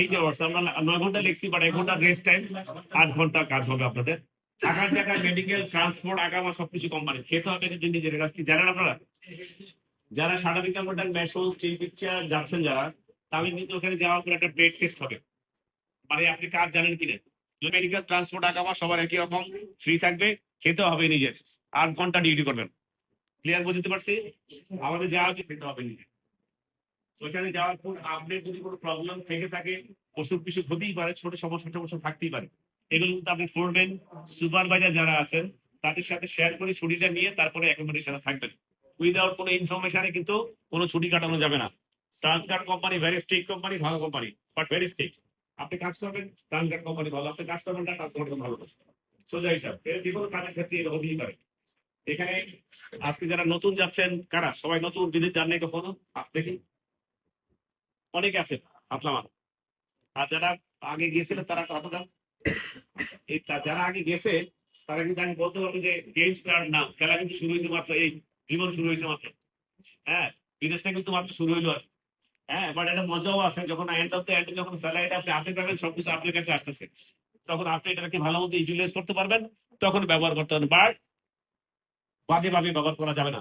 এই যে আমরা নয় ঘণ্টা লিখছি বাট এক ঘণ্টা রেস্ট টাইম আট ঘণ্টা কাজ হবে আপনাদের। থাকার জায়গায় মেডিকেল ট্রান্সপোর্ট আগামা সবকিছু কোম্পানি খেতে হবে কিন্তু নিজের কি জানেন আপনারা? যারা সাদা বিজ্ঞান মডেল মেশো স্টিল পিকচার যাচ্ছেন যারা তাহলে কিন্তু ওখানে যাওয়ার পর একটা ব্রেড টেস্ট হবে। মানে আপনি কাজ জানেন কিনা মেডিকেল ট্রান্সপোর্ট আগামা সবার একই রকম ফ্রি থাকবে, খেতে হবে নিজের। আট ঘণ্টা ডিউটি করবেন। ক্লিয়ার বুঝতে পারছি? আমাদের যাওয়া হচ্ছে খেতে হবে নিজে ওইখানে যাওয়ার পর আপনার যদি কোনো প্রবলেম থেকে থাকে অসুখ বিসুখ হতেই পারে, ছোট সমস্যা সমস্যা থাকতেই পারে। এগুলো কিন্তু আপনি ফোরম্যান সুপারভাইজার যারা আছেন, তাদের সাথে শেয়ার করে ছুটিটা নিয়ে তারপরে অ্যাকোমোডেশনে থাকবেন। উইদাউট কোনো ইনফরমেশনে কিন্তু কোনো ছুটি কাটানো যাবে না। Transcard company very strict company ভালো কোম্পানি বাট ভেরি স্ট্রিক্ট আপনি কাজ করবেন ট্রান্সকার্ড কোম্পানি ভালো। আপনি কাজ করবেন না ট্রান্সপোর্ট ভালো। সোজা হিসাব এটা যে কোনো কাজের ক্ষেত্রে এটা হতেই পারে। এখানে আজকে যারা নতুন যাচ্ছেন, কারা? সবাই নতুন, বিদেশ যান নাই কখনো দেখি। অনেকে আছে হাতলামান আর যারা আগে গিয়েছিলেন তারা কত দাম এই যারা আগে গেছে, তারা কিন্তু আমি বলতে পারব যে গেম স্টার্ট না খেলা কিন্তু শুরু হয়েছে মাত্র, এই জীবন শুরু হয়েছে মাত্র। হ্যাঁ বিদেশটা কিন্তু মাত্র শুরু হইল আর হ্যাঁ বাট একটা মজাও আছে, যখন এন্ড অফ দ্য এন্ড যখন স্যালারিটা আপনি আপনি পাবেন, সবকিছু আপনার কাছে আসতেছে। তখন আপনি এটাকে ভালো মতো ইউটিলাইজ করতে পারবেন, তখন ব্যবহার করতে পারবেন। বাট বাজেভাবে ব্যবহার করা যাবে না।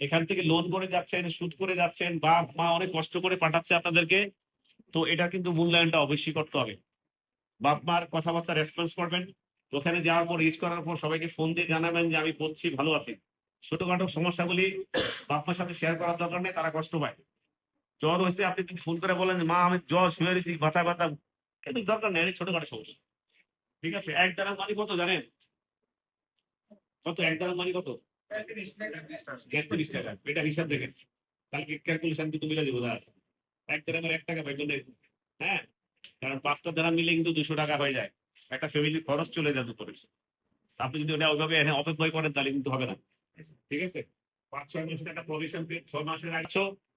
এখান থেকে লোন করে যাচ্ছেন, সুদ করে যাচ্ছেন বা মা অনেক কষ্ট করে পাঠাচ্ছে আপনাদেরকে। তো এটা কিন্তু মূল্যায়নটা অবশ্যই করতে হবে। বাপ, মার কথাবার্তা রেসপন্স করবেন। ওখানে যাওয়ার পর রিচ করার পর সবাইকে ফোন দিয়ে জানাবেন যে আমি বলছি ভালো আছি। ছোটখাটো সমস্যাগুলি বাপ মার সাথে শেয়ার করার দরকার নেই, তারা কষ্ট পায়। জ্বর হয়েছে, আপনি যদি ফোন করে বলেন মা, আমি জ্বর শুয়ে রয়েছি ব্যথা ব্যথা। কিন্তু দরকার নেই ছোটখাটো সমস্যা। ঠিক আছে, এক দ্বারা মানি কত জানেন? কত, এক দ্বারা মানি কত? হ্যাঁ? পাঁচ মাসের একটা প্রভিশন পেয়ে ছয় মাসের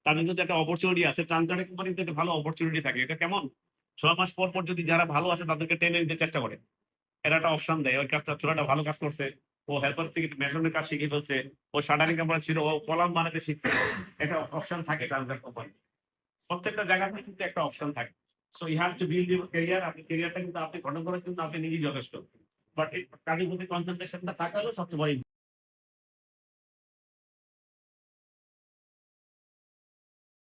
তাদের কিন্তু একটা অপরচুনিটি আছে। একটা ভালো অপরচুনিটি থাকে। এটা কেমন? ছয় মাস পর পর যদি যারা ভালো আছে, তাদেরকে টেনে নিতে চেষ্টা করে। এরা একটা অপশন দেয়। ওই কাজটা ছোটটা ভালো কাজ করছে। ও হেল্পার থেকে মেশনের কাজ শিখে ফেলছে, ও শাটারিং কোম্পানি ছিল ও কলাম বানাতে শিখছে, একটা অপশন থাকে ট্রান্সফার কোম্পানি প্রত্যেকটা জায়গাতে কিন্তু একটা অপশন থাকে। So you have to build your career আপনি ক্যারিয়ারটা কিন্তু আপনি গঠন করার জন্য আপনি নিজেই যথেষ্ট। বাট কাজের প্রতি কনসেন্ট্রেশনটা থাকা হলো সবচেয়ে বড়